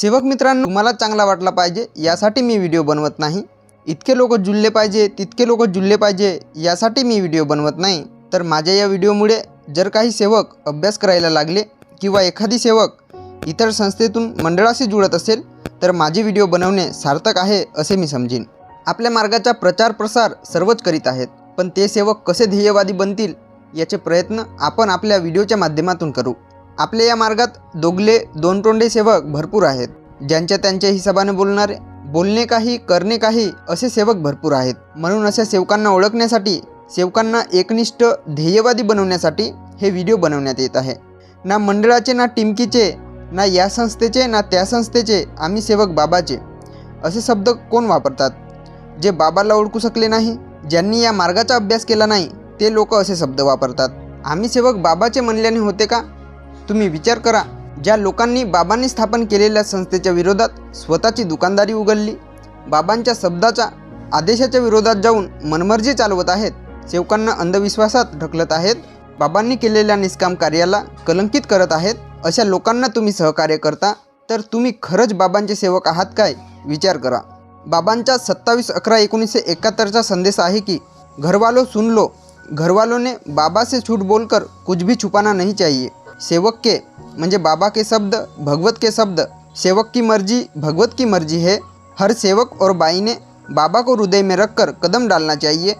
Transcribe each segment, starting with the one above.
सेवक मित्रांनो तुम्हाला चांगला वाटला पाहिजे यासाठी मी व्हिडिओ बनवत नाही. इतके लोक जुळले पाहिजे तितके लोक जुळले पाहिजे यासाठी मी व्हिडिओ बनवत नाही. तर माझ्या या व्हिडिओमुळे जर काही सेवक अभ्यास करायला लागले किंवा एखादी सेवक इतर संस्थेतून मंडळाशी जुळत असेल तर माझे व्हिडिओ बनवणे सार्थक आहे असे मी समजेन. आपल्या मार्गाचा प्रचार प्रसार सर्वच करीत आहेत पण ते सेवक कसे ध्येयवादी बनतील याचे प्रयत्न आपण आपल्या व्हिडिओच्या माध्यमातून करू. आपल्या या मार्गात दोगले दोन तोंडे सेवक भरपूर आहेत. ज्यांच्या त्यांच्या हिशोबाने बोलणारे बोलणे काही करणे काही असे सेवक भरपूर आहेत. म्हणून अशा सेवकांना ओळखण्यासाठी सेवकांना एकनिष्ठ ध्येयवादी बनवण्यासाठी हे व्हिडिओ बनवण्यात येत आहे. ना मंडळाचे ना टिमकीचे ना या संस्थेचे ना त्या संस्थेचे आम्ही सेवक बाबाचे. असे शब्द कोण वापरतात? जे बाबाला ओळखू शकले नाही ज्यांनी या मार्गाचा अभ्यास केला नाही ते लोक असे शब्द वापरतात. आम्ही सेवक बाबाचे म्हणल्याने होते का? तुम्ही विचार करा. ज्या लोकांनी बाबांनी स्थापन केलेल्या संस्थेच्या विरोधात स्वतःची दुकानदारी उघडली बाबांच्या शब्दाच्या आदेशाच्या विरोधात जाऊन मनमर्जी चालवत आहेत सेवकांना अंधविश्वासात ढकलत आहेत बाबांनी केलेल्या निष्काम कार्याला कलंकित करत आहेत अशा लोकांना तुम्ही सहकार्य करता तर तुम्ही खरंच बाबांचे सेवक आहात काय? विचार करा. बाबांचा सत्तावीस अकरा एकोणीसशे एकाहत्तरचा संदेश आहे की घरवालो सुन लो घरवालों ने बाबा से झूठ बोलकर कुछ भी छुपाना नहीं चाहिए. सेवक के, म्हणजे बाबा के शब्द, भगवत के शब्द, सेवक की मर्ज़ी, भगवत की मर्ज़ी है। हर सेवक और बाई ने बाबा को हृदय में रखकर कदम डालना चाहिए।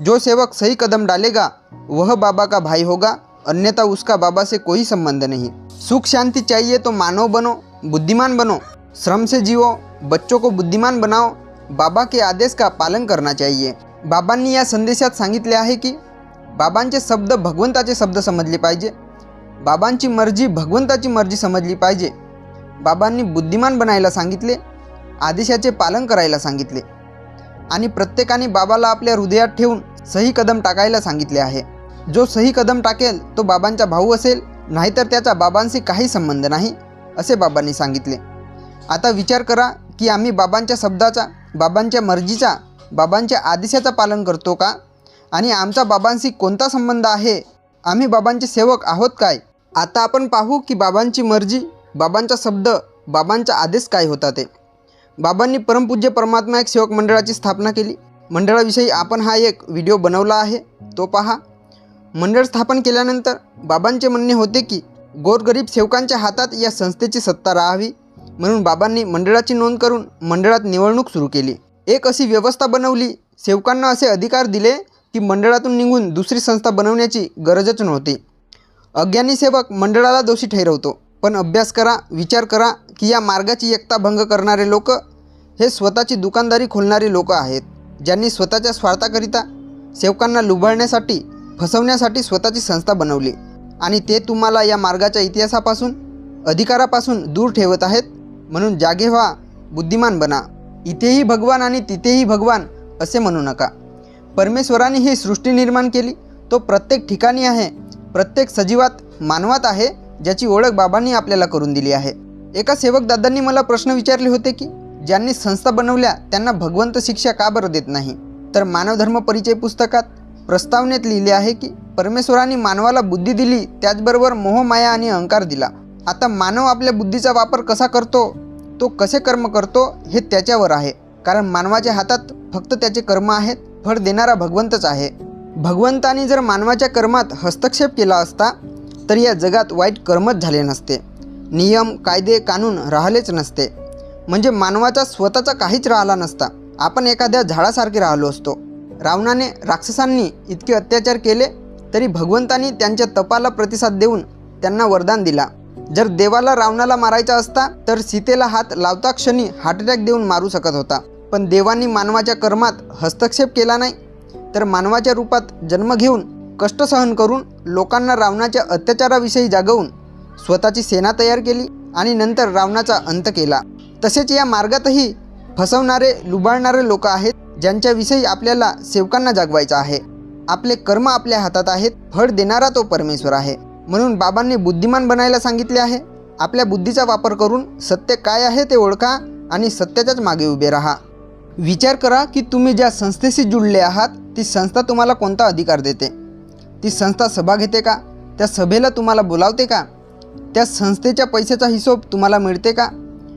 जो सेवक सही कदम डालेगा, वह बाबा का भाई होगा, अन्यथा उसका बाबा से कोई संबंध नहीं। सुख शांति चाहिए तो मानव बनो, बुद्धिमान बनो, श्रम से जियो, बच्चों को बुद्धिमान बनाओ, बाबा के आदेश का पालन करना चाहिए। बाबांनी या संदेशात सांगितले आहे की, बाबांचे शब्द भगवंताचे शब्द समजले पाहिजे। बाबांची मर्जी भगवंताची मर्जी समजली पाहिजे. बाबांनी बुद्धिमान बनायला सांगितले आदेशाचे पालन करायला सांगितले आणि प्रत्येकाने बाबाला आपल्या हृदयात ठेवून सही कदम टाकायला सांगितले आहे. जो सही कदम टाकेल तो बाबांचा भाऊ असेल नाहीतर त्याचा बाबांशी काही संबंध नाही असे बाबांनी सांगितले. आता विचार करा की आम्ही बाबांच्या शब्दाचा बाबांच्या मर्जीचा बाबांच्या आदेशाचा पालन करतो का? आणि आमचा बाबांशी कोणता संबंध आहे? आम्ही बाबांचे सेवक आहोत काय? आता आपण पाहू की बाबांची मर्जी बाबांचा शब्द बाबांचा आदेश काय होता ते. बाबांनी परमपूज्य परमात्मा एक सेवक मंडळाची स्थापना केली. मंडळाविषयी आपण हा एक व्हिडिओ बनवला आहे. तो पहा. मंडळ स्थापन केल्यानंतर बाबांचे म्हणणे होते की गोरगरीब सेवकांच्या हातात या संस्थेची सत्ता राहावी. म्हणून बाबांनी मंडळाची नोंद करून मंडळात निवडणूक सुरू केली. एक अशी व्यवस्था बनवली. सेवकांना असे अधिकार दिले की मंडळातून निघून दुसरी संस्था बनवण्याची गरजच नव्हती. अज्ञानी सेवक मंडळाला दोषी ठरवतो. पण अभ्यास करा विचार करा की या मार्गाची एकता भंग करणारे लोक हे स्वतःची दुकानदारी खोलणारे लोक आहेत ज्यांनी स्वतःच्या स्वार्थाकरिता सेवकांना लुभाळण्यासाठी फसवण्यासाठी स्वतःची संस्था बनवली. आणि ते तुम्हाला या मार्गाच्या इतिहासापासून अधिकारापासून दूर ठेवत आहेत म्हणून जागे व्हा बुद्धिमान बना. इथेही भगवान आणि तिथेही भगवान असे म्हणू नका. परमेश्वराने ही सृष्टी निर्माण केली तो प्रत्येक ठिकाणी आहे प्रत्येक सजीवात मानवात आहे ज्याची ओळख बाबांनी आपल्याला करून दिली आहे. एका सेवक दादांनी मला प्रश्न विचारले होते की ज्यांनी संस्था बनवल्या त्यांना भगवंत शिक्षा का बरं देत नाही? तर मानवधर्म परिचय पुस्तकात प्रस्तावनेत लिहिले आहे की परमेश्वराने मानवाला बुद्धी दिली त्याचबरोबर मोहमाया आणि अहंकार दिला. आता मानव आपल्या बुद्धीचा वापर कसा करतो तो कसे कर्म करतो हे त्याच्यावर आहे. कारण मानवाच्या हातात फक्त त्याचे कर्म आहेत फळ देणारा भगवंतच आहे. भगवंताने जर मानवाच्या कर्मात हस्तक्षेप केला असता तर या जगात वाईट कर्मच झाले नसते. नियम कायदे कानून राहिलेच नसते. म्हणजे मानवाचा स्वतःचा काहीच राहिला नसता. आपण एखाद्या झाडासारखे राहिलो असतो. रावणाने राक्षसांनी इतके अत्याचार केले तरी भगवंतानी त्यांच्या तपाला प्रतिसाद देऊन त्यांना वरदान दिला. जर देवाला रावणाला मारायचा असता तर सीतेला हात लावता क्षणी हार्ट अटॅक देऊन मारू शकत होता. पण देवांनी मानवाच्या कर्मात हस्तक्षेप केला नाही तर मानवाच्या रूपात जन्म घेऊन कष्ट सहन करून लोकांना रावणाच्या अत्याचाराविषयी जागवून स्वतःची सेना तयार केली आणि नंतर रावणाचा अंत केला. तसेच या मार्गातही फसवणारे लुबाळणारे लोक आहेत ज्यांच्याविषयी आपल्याला सेवकांना जागवायचं आहे. आपले कर्म आपल्या हातात आहेत फळ देणारा तो परमेश्वर आहे. म्हणून बाबांनी बुद्धिमान बनायला सांगितले आहे आपल्या बुद्धीचा वापर करून सत्य काय आहे ते ओळखा आणि सत्याच्याच मागे उभे राहा. विचार करा की तुम्ही ज्या संस्थेशी जुळले आहात ती संस्था तुम्हाला कोणता अधिकार देते? ती संस्था सभा घेते का? त्या सभेला तुम्हाला बोलावते का? त्या संस्थेच्या पैशाचा हिशोब तुम्हाला मिळते का?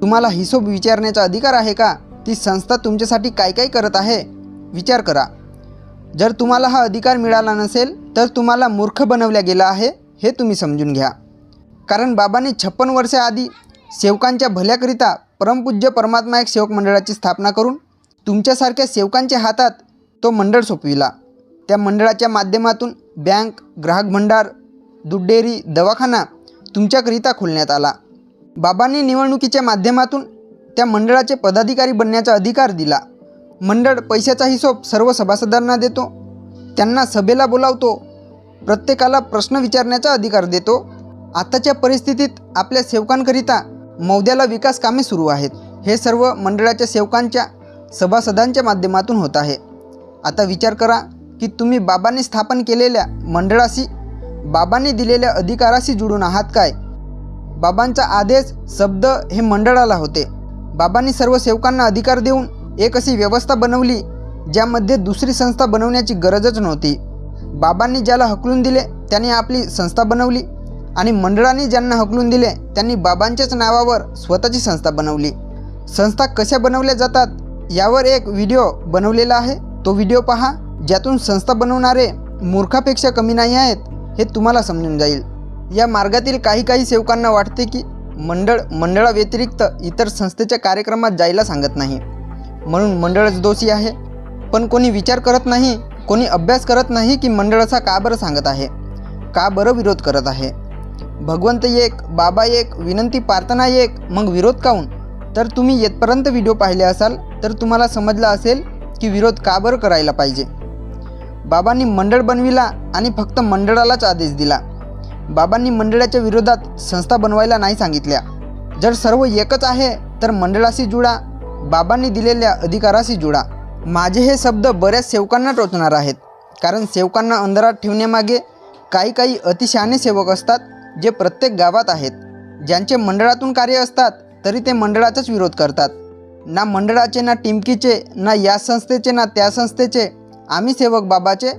तुम्हाला हिशोब विचारण्याचा अधिकार आहे का? ती संस्था तुमच्यासाठी काय काय करत आहे? विचार करा. जर तुम्हाला हा अधिकार मिळाला नसेल तर तुम्हाला मूर्ख बनवल्या गेला आहे हे तुम्ही समजून घ्या. कारण बाबांनी छप्पन वर्षाआधी सेवकांच्या भल्याकरिता परमपूज्य परमात्मा एक सेवक मंडळाची स्थापना करून तुमच्यासारख्या सेवकांच्या हातात तो मंडळ सोपविला. त्या मंडळाच्या माध्यमातून बँक ग्राहक भंडार दुड्डेरी दवाखाना तुमच्याकरिता खोलण्यात आला. बाबांनी निवडणुकीच्या माध्यमातून त्या मंडळाचे पदाधिकारी बनण्याचा अधिकार दिला. मंडळ पैशाचा हिशोब सर्व सभासदांना देतो. त्यांना सभेला बोलावतो. प्रत्येकाला प्रश्न विचारण्याचा अधिकार देतो. आताच्या परिस्थितीत आपल्या सेवकांकरिता मौद्याला विकास कामे सुरू आहेत. हे सर्व मंडळाच्या सेवकांच्या सभासदांच्या माध्यमातून होत आहे. आता विचार करा की तुम्ही बाबांनी स्थापन केलेल्या मंडळाशी बाबांनी दिलेल्या अधिकाराशी जुळून आहात काय? बाबांचा आदेश शब्द हे मंडळाला होते. बाबांनी सर्व सेवकांना अधिकार देऊन एक अशी व्यवस्था बनवली ज्यामध्ये दुसरी संस्था बनवण्याची गरजच नव्हती. बाबांनी ज्याला हकलून दिले त्याने आपली संस्था बनवली आणि मंडळाने ज्यांना हकलून दिले त्यांनी बाबांच्याच नावावर स्वतःची संस्था बनवली. संस्था कशा बनवल्या जातात? यावर एक व्हिडिओ बनवलेला आहे. तो व्हिडिओ पहा. ज्यातून संस्था बनवणारे मूर्खापेक्षा कमी नाही आहेत हे तुम्हाला समजून जाईल. या मार्गातील काही काही सेवकांना वाटते की मंडळ मंडळाव्यतिरिक्त इतर संस्थेच्या कार्यक्रमात जायला सांगत नाही. म्हणून मंडळच दोषी आहे. पण कोणी विचार करत नाही कोणी अभ्यास करत नाही की मंडळाचा का बरं सांगत आहे? का बरं विरोध करत आहे? भगवंत एक बाबा एक विनंती प्रार्थना एक मग विरोध काऊन? तर तुम्ही येतपर्यंत व्हिडिओ पाहिले असाल तर तुम्हाला समजलं असेल की विरोध का बरं करायला पाहिजे. बाबांनी मंडळ बनविला आणि फक्त मंडळालाच आदेश दिला. बाबांनी मंडळाच्या विरोधात संस्था बनवायला नाही सांगितल्या. जर सर्व एकच आहे तर मंडळाशी जुळा बाबांनी दिलेल्या अधिकाराशी जुळा माझे हे शब्द बऱ्याच सेवकांना टोचणार आहेत कारण सेवकांना अंधारात ठेवण्यामागे काही काही अतिशहाणे सेवक असतात जे प्रत्येक गावात आहेत. ज्यांचे मंडळातून कार्य असतात तरी ते मंडळाचाच विरोध करतात. ना मंडळाचे ना टिमकीचे ना या संस्थेचे ना त्या संस्थेचे. आम्ही सेवक बाबाचे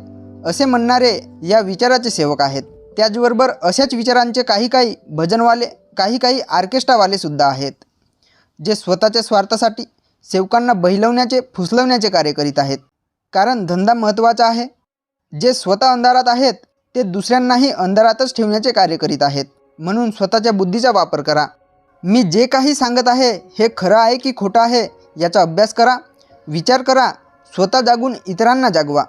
असे म्हणणारे या विचाराचे सेवक आहेत. त्याचबरोबर अशाच विचारांचे काही काही भजनवाले काही काही आर्केस्ट्रावाले सुद्धा आहेत. जे स्वतःच्या स्वार्थासाठी सेवकांना बहिलवण्याचे फुसलवण्याचे कार्य करीत आहेत. कारण धंदा महत्त्वाचा आहे. जे स्वतः अंधारात आहेत ते दुसऱ्यांनाही अंधारातच ठेवण्याचे कार्य करीत आहेत. म्हणून स्वतःच्या बुद्धीचा वापर करा. मी जे काही सांगत आहे हे खरं आहे की खोटं आहे याचा अभ्यास करा विचार करा स्वतः जागून इतरांना जागवा.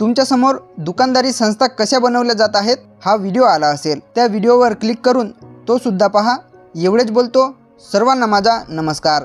तुमच्यासमोर दुकानदारी संस्था कशा बनवल्या जात आहेत हा व्हिडिओ आला असेल. त्या व्हिडिओवर क्लिक करून तो सुद्धा पहा. एवढेच बोलतो. सर्वांना माझा नमस्कार.